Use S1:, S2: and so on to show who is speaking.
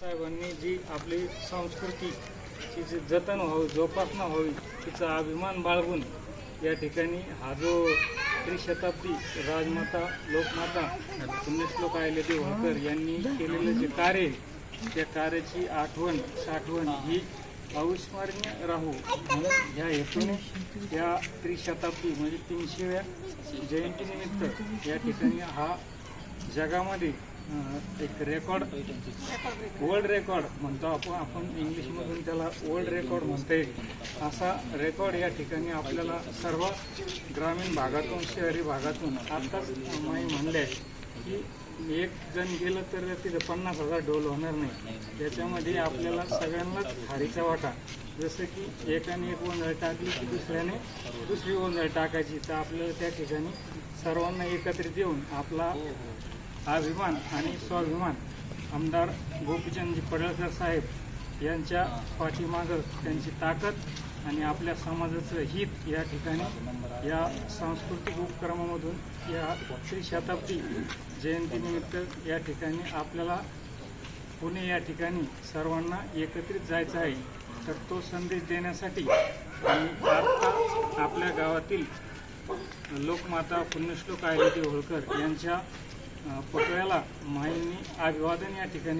S1: साहेबांनी जी आपली संस्कृती तिचे जतन व्हावी जोपासना व्हावी तिचा अभिमान बाळगून या ठिकाणी हा जो त्रिशताब्दी राजमाता लोकमाता पुण्यश्लोक अहिल्यादेवी होळकर यांनी केलेलं जे कार्य त्या कार्याची आठवण साठवण ही अविस्मरणीय राहू. म्हणून ह्या हेतूने या त्रिशताब्दी म्हणजे तीनशेव्या जयंतीनिमित्त या ठिकाणी हा जगामध्ये एक रेकॉर्ड वर्ल्ड रेकॉर्ड म्हणतो आपण. आपण इंग्लिशमधून त्याला वर्ल्ड रेकॉर्ड म्हणता. येईल असा रेकॉर्ड या ठिकाणी आपल्याला सर्व ग्रामीण भागातून शहरी भागातून आत्ताच माई म्हणले की एक जण गेलं तर तिथे पन्नास हजार डोल होणार नाही. त्याच्यामध्ये आपल्याला सगळ्यांनाच हारीचा वाटा. जसं की एकाने एक ओंजळ टाकली की दुसऱ्याने दुसरी ओंजळ टाकायची. तर आपल्याला त्या ठिकाणी सर्वांना एकत्रित येऊन आपला अभिमान आणि स्वाभिमान. आमदार गोपीचंदजी पडळकर साहेब यांच्या पाठीमागं त्यांची ताकद आणि आपल्या समाजाचं हित या ठिकाणी या सांस्कृतिक उपक्रमामधून या श्री शताब्दी जयंतीनिमित्त या ठिकाणी आपल्याला पुणे या ठिकाणी सर्वांना एकत्रित जायचं आहे. तर तो संदेश देण्यासाठी आम्ही आपल्या गावातील लोकमाता पुण्यश्लोक अहिल्यादेवी होळकर यांच्या पुतळ्याला माईंनी अभिवादन या ठिकाणी